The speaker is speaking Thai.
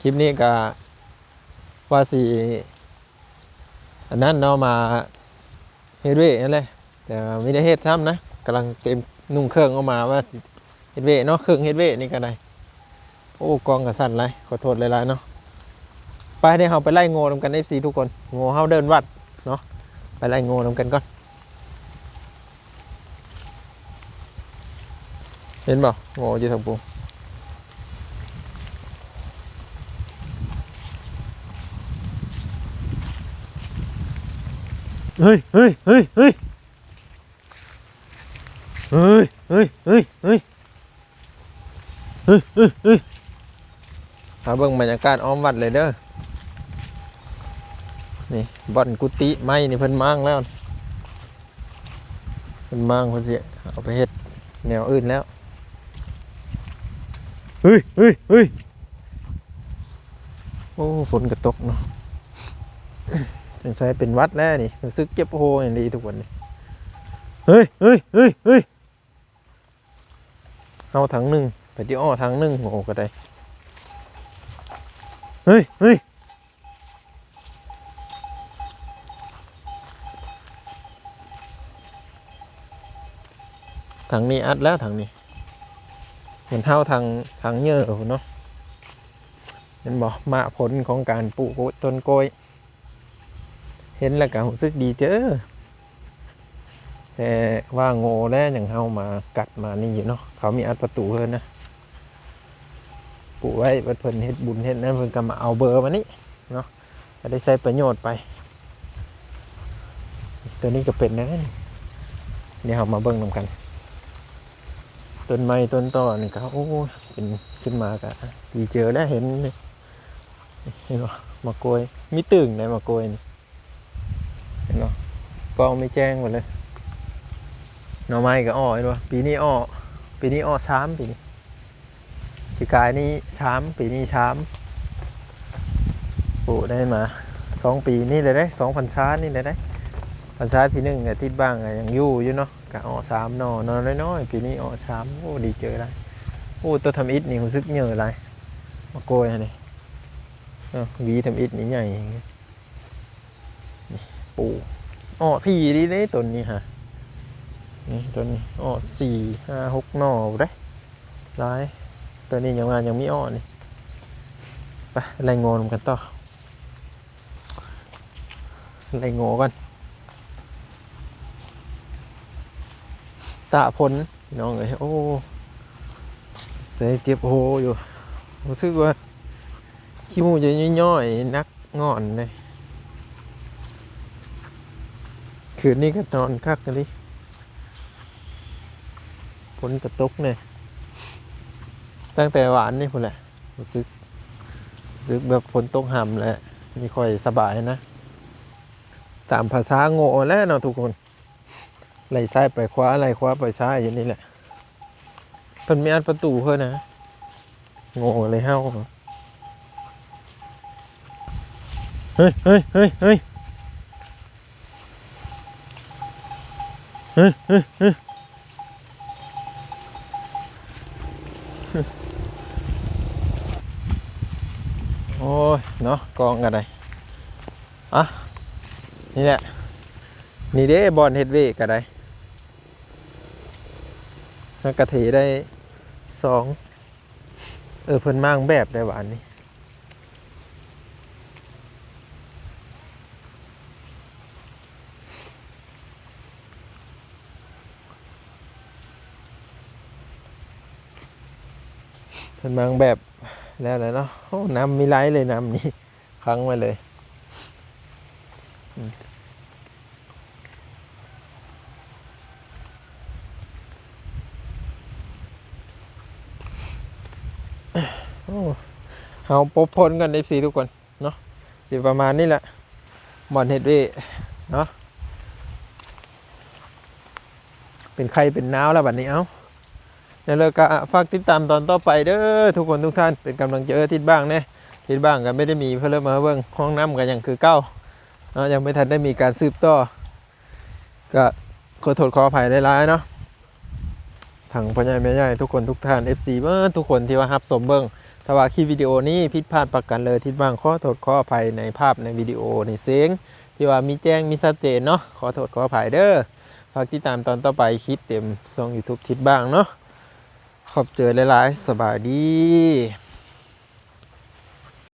คลิปนี้ก็ว่าสีอันนั้นเนาะมาเฮ็ดเวนั่นแหละแต่ไม่ได้เฮ็ดซ้ำนะกำลังเต็มนุ่งเครื่องออกมาว่าเฮ็ดเวเนาะเครื่องเฮ็ดเวนี่ก็ได้โอ้กองกับสั่นไรขอโทษหลายๆเนาะไปเดี๋ยวเราไปไล่โง่นำกัน FC ทุกคนโง่เฮาเดินวัดเนาะไปไล่โง่นำกันก่อนเห็นบ่โง่อยู่ทางปู เฮ้ยเฮ้ยเฮ้ยเฮ้ยเฮ้ยเฮ้ยเฮ้ยเฮ้ยเฮ้ยเฮ้ยเฮ้ยหาเบิ่งบรรยากาศอ้อมวัดเลยเด้อ นี่บ่อนกุฏิไม้นี่เพิ่นมางแล้ว เพิ่นมางเพิ่นสิเอาไปเฮ็ดแนวอื่นแล้ว เฮ้ยเฮ้ยเฮ้ยโอ้ฝนก็ตกเนาะ จังใช้เป็นวัดแล้วนี่รู้สึกเจ็บโหอย่างดีทุกวันนี้เฮ้ยเฮ้ยเฮ้ยเฮ้ยเอาถังหนึ่งไปที่อ้อถังหนึ่งโอ้ก็ได้เฮ้ยเฮ้ยถังนี้อัดแล้วถังนี้เห็นเท่าทางทางเยอะเนาะเห็นบอกมาผลของการปลูกต้นกล้วย เห็นแล้วก็รู้สึกดีเจอแต่ว่าโง่แล้วอย่างเฮามากัดมานี่อยู่เนาะเขามีอัดประตูเพิ่นนะปลูกไว้เพิ่นเฮ็ดบุญเฮ็ดนั้นเพิ่นก็มาเอาเบอร์มานี่เนาะได้ใช้ประโยชน์ไป ตัวนี้ก็เป็นนะเดี๋ยวเรามาเบิ่งนำกันต้นไม้ต้นต่อนี่ก็โอ้เป็นขึ้นมาก็ดีเจอแล้วเห็นนี่เห็นบ่มะกวยมีตึงในมะกวยนี่ ห็นบ่กองไม่แจ้งหมดเลยหน่อไม้ก็อ้อเห็นบ่ปีนี้อ้อปีนี้อ้อช้ำปีนี้ปีกายนี้ช้ำปีนี้ช้ำปลูกได้มาสองปีนี่เลยได้สองพันช้านี่เลยได้พันช้าที่หนึ่งอาทิตย์บ้างอะยังยู่อยู่เนาะกะออสามนอนอนน้อยๆปีนี้ออสามโอ้ดีเจอไรโอ้ตัวทำอิฐนี่รู้สึกเหนื่อยไรมาโกยฮะนี่เอ้าหวีทำอิฐนี่ใหญ่ ปูอ้อพีดีเลยต้นนี้ฮะนี่ต้นนี้อ้อสี่ห้าหกหน่อได้ร้ายตัวนี้ยังงายังมีอ้อนี่ไปไล่งอนกันต่อไล่งอกันตาพลพี่น้องเอ้ยโอ้ใจเจ็บโหอยู่รู้สึกว่าขี้มูจะย่อยๆนักงอนเลย คืนนี้ก็นอนคักกันดิฝนกระตกเนี่ย ตั้งแต่หวานนี่พุ่นแหละรู้สึกรู้สึกแบบฝนตกห่ำแหละมีค่อยสบายนะ ตามภาษาโง่แล้วเนาะทุกคนไหลซ้ายไปขวาไหลขวาไปซ้ายอย่างนี้แหละเพิ่นมีอัดประตูเพิ่นนะโง่เลยเฮาเฮ้ยเฮ้ยเฮ้ยเฮ้ย โอ้ย เนาะกองกันเลยอะ นี่แหละ นี่เด้บอลเฮดเวกก็ได้มันกระถีได้สอง เออเพิ่นมั่งแบบได้หวานนี่ เพิ่นมังแบบแล้วแหละเนาะน้ำมีไหลเลยน้ำนี่ค้างไว้เลยโอ้เฮาปบพลกัน FC ทุกคนเนาะสิประมาณนี้แหละบอลเฮดเวเนาะเป็นใครเป็นน้าวแล้วบัดนี้เอ้า แล้วเก็ฝากติดตามตอนต่อไปเด้อทุกคนทุกท่านเป็นกำลังเจอทิดบ้างเนี่ยทิดบ้างก็ไม่ได้มีเพื่อเริ่มมาเบิ่งห้องน้ำกันอย่างคือเก้าเนาะยังไม่ทันได้มีการสืบต่อ ก็ขอโทษขออภัยได้ร้ายเนาะทางพ่อใหญ่แม่ใหญ่ทุกคนทุกท่าน FC เมื่อทุกคนที่ว่ารับสมเบิ่งถ้าว่าคลิปวิดีโอนี้ผิดพลาดประกันเลยทิดบ้างขอโทษขออภัยในภาพในวิดีโอในเสียงที่ว่ามีแจ้งมีชัดเจนเนาะขอโทษขออภัยเด้อฝากติดตามตอนต่อไปคลิปเต็มซองยูทูบทิดบ้างเนาะ ขอบเจอหลายๆสบายดี